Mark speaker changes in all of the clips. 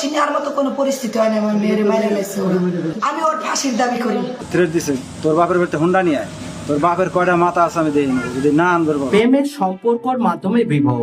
Speaker 1: Senior মতো কোনো পরিস্থিতি হয় না আমার মেয়ের লাইছে। আমি ওর ফাঁসির দাবি করি।
Speaker 2: থ্রেট তোর বাপের বাড়িতে হুন্ডা নিয়ে আয়। তোর বাপের কয়টা মাথা আছে আমি দেই যদি না আনবার
Speaker 3: প্রেমের সম্পর্কর মাধ্যমে বিবাহ।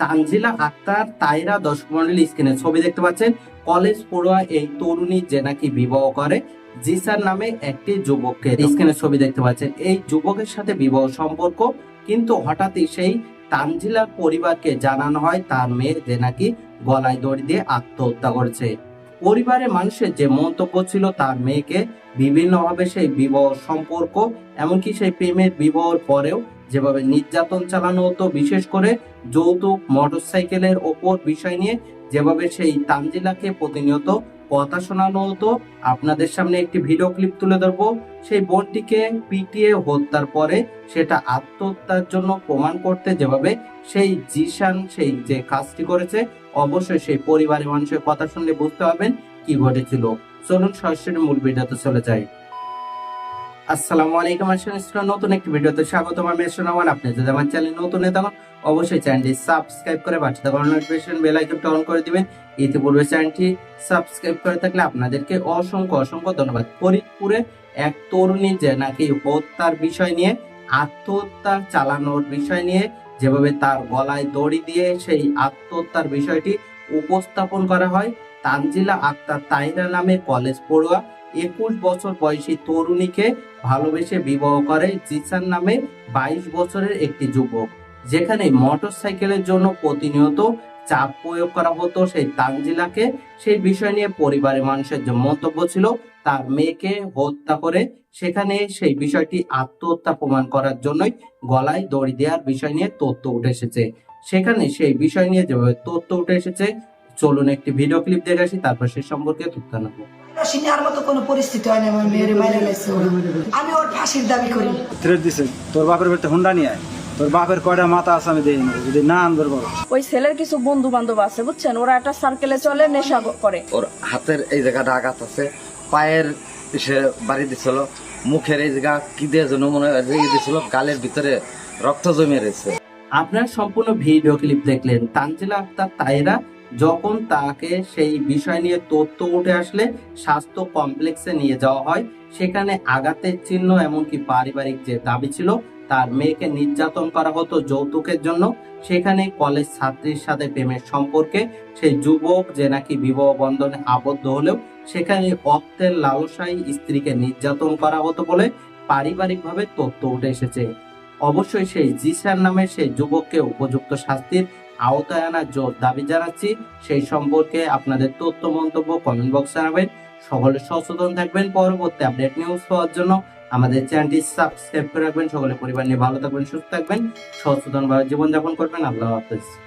Speaker 3: তানজিলা আক্তার তাইরা দর্শক মন্ডলী স্ক্রিনে ছবি দেখতে পাচ্ছেন। কলেজ পড়ুয়া এই তরুণী যে নাকি বিবাহ করে জিসার নামে একটি যুবককে স্ক্রিনে ছবি দেখতে পাচ্ছেন। এই যুবকের সাথে বিবাহ সম্পর্ক কিন্তু হঠাৎই সেই তানজিলার পরিবারকে জানানো হয় তার মেয়ে যে নাকি গলায় দড়ি দিয়ে আত্মহত্যা করেছে। পরিবারের মানুষের যে মন্তব্য ছিল তার মেয়েকে বিভিন্নভাবে সেই বিবাহ সম্পর্ক, এমনকি সেই প্রেমের বিবাহর পরেও যেভাবে নির্যাতন চালানো হতো, বিশেষ করে যৌতুক, মোটরসাইকেলের ওপর বিষয় নিয়ে যেভাবে সেই তানজিলাকে প্রতিনিয়ত কথা শোনানো হতো। আপনাদের সামনে একটি ভিডিও ক্লিপ তুলে ধরব। সেই বোনটিকে পিটিয়ে হত্যার পরে সেটা আত্মহত্যার জন্য প্রমাণ করতে যেভাবে সেই জিশান সেই যে কাজটি করেছে, অবশ্যই সেই পরিবারের মানুষের কথা শুনলে বুঝতে পারবেন কি ঘটেছিল। চলুন সরাসরি মূল ভিডিওতে চলে যাই। আসসালামু আলাইকুম আসসালাম নতুন একটি ভিডিওতে স্বাগত আমি সোনামান আপনি যদি আমার চ্যানেল নতুন হয়ে অবশ্যই চ্যানেলটি সাবস্ক্রাইব করে পাঠিয়ে থাকুন নোটিফিকেশন বেল আইকনটা অন করে দিবেন। ইতিপূর্বে চ্যানেলটি সাবস্ক্রাইব করে থাকলে আপনাদেরকে অসংখ্য অসংখ্য ধন্যবাদ। ফরিদপুরে এক তরুণী যে নাকি হত্যার বিষয় নিয়ে আত্মহত্যা চালানোর বিষয় নিয়ে, যেভাবে তার গলায় দড়ি দিয়ে সেই আত্মহত্যার বিষয়টি উপস্থাপন করা হয়। তানজিলা আক্তার তাইরা নামে কলেজ পড়ুয়া। একুশ বছর বয়সী তরুণীকে ভালোবেসে বিবাহ করে জিসান নামে বাইশ বছরের একটি যুবক, যেখানে মোটরসাইকেলের জন্য প্রতিনিয়ত চাপ প্রয়োগ করা হতো সেই তানজিলাকে। সেই বিষয় নিয়ে পরিবারের মানুষের যে মন্তব্য ছিল, তার মেয়েকে হত্যা করে সেখানে সেই বিষয়টি আত্মহত্যা প্রমাণ করার জন্যই গলায় দড়ি দেওয়ার বিষয় নিয়ে তথ্য উঠে এসেছে। সেখানে সেই বিষয় নিয়ে যেভাবে তথ্য উঠে এসেছে, চলুন একটি ভিডিও ক্লিপ দেখে আসি, তারপর সে সম্পর্কে তথ্য নেব
Speaker 1: সিনিয়ার মতো কোনো পরিস্থিতি হয় না আমার মেয়ের লাইছে আমি ওর ফাঁসির দাবি করি।
Speaker 2: থ্রেট তোর বাপের বাড়িতে হুন্ডা নিয়ে আয়। তোর বাপের কয়টা মাথা আছে আমি দেই যদি না আনবার বল।
Speaker 4: ওই ছেলের কিছু বন্ধু বান্ধব আছে বুঝছেন? ওরা একটা সার্কেলে চলে নেশা করে।
Speaker 5: ওর হাতের এই জায়গাটা আঘাত আছে পায়ের সে বাড়ি দিছিল মুখের এই জায়গা কি দিয়ে যেন মনে হয় দিছিল গালের ভিতরে রক্ত জমে রয়েছে।
Speaker 3: আপনার সম্পূর্ণ ভিডিও ক্লিপ দেখলেন তানজিলা আক্তার তাইরা যখন তাকে সেই বিষয় নিয়ে তথ্য উঠে আসলে স্বাস্থ্য কমপ্লেক্সে নিয়ে যাওয়া হয়, সেখানে আঘাতের চিহ্ন এমনকি পারিবারিক যে দাবি ছিল, তার মেয়েকে নির্যাতন করা হতো যৌতুকের জন্য। সেখানে কলেজ ছাত্রীর সাথে প্রেমের সম্পর্কে সেই যুবক যে নাকি বিবাহ বন্ধনে আবদ্ধ হলেও, সেখানে অর্থের লালসায় স্ত্রীকে নির্যাতন করা হতো বলে পারিবারিকভাবে তথ্য উঠে এসেছে। অবশ্যই সেই জিসার নামে সেই যুবককে উপযুক্ত শাস্তির আওতায় আনার জোর দাবি জানাচ্ছি। সেই সম্পর্কে আপনাদের তথ্য, মন্তব্য কমেন্ট বক্স জানাবেন। সকলে সচেতন থাকবেন। পরবর্তী আপডেট নিউজ পাওয়ার জন্য আমাদের চ্যানেলটি সাবস্ক্রাইব করে রাখবেন। সকলে পরিবার নিয়ে ভালো থাকবেন, সুস্থ থাকবেন। সচেতনভাবে জীবনযাপন করবেন। আল্লাহ হাফেজ।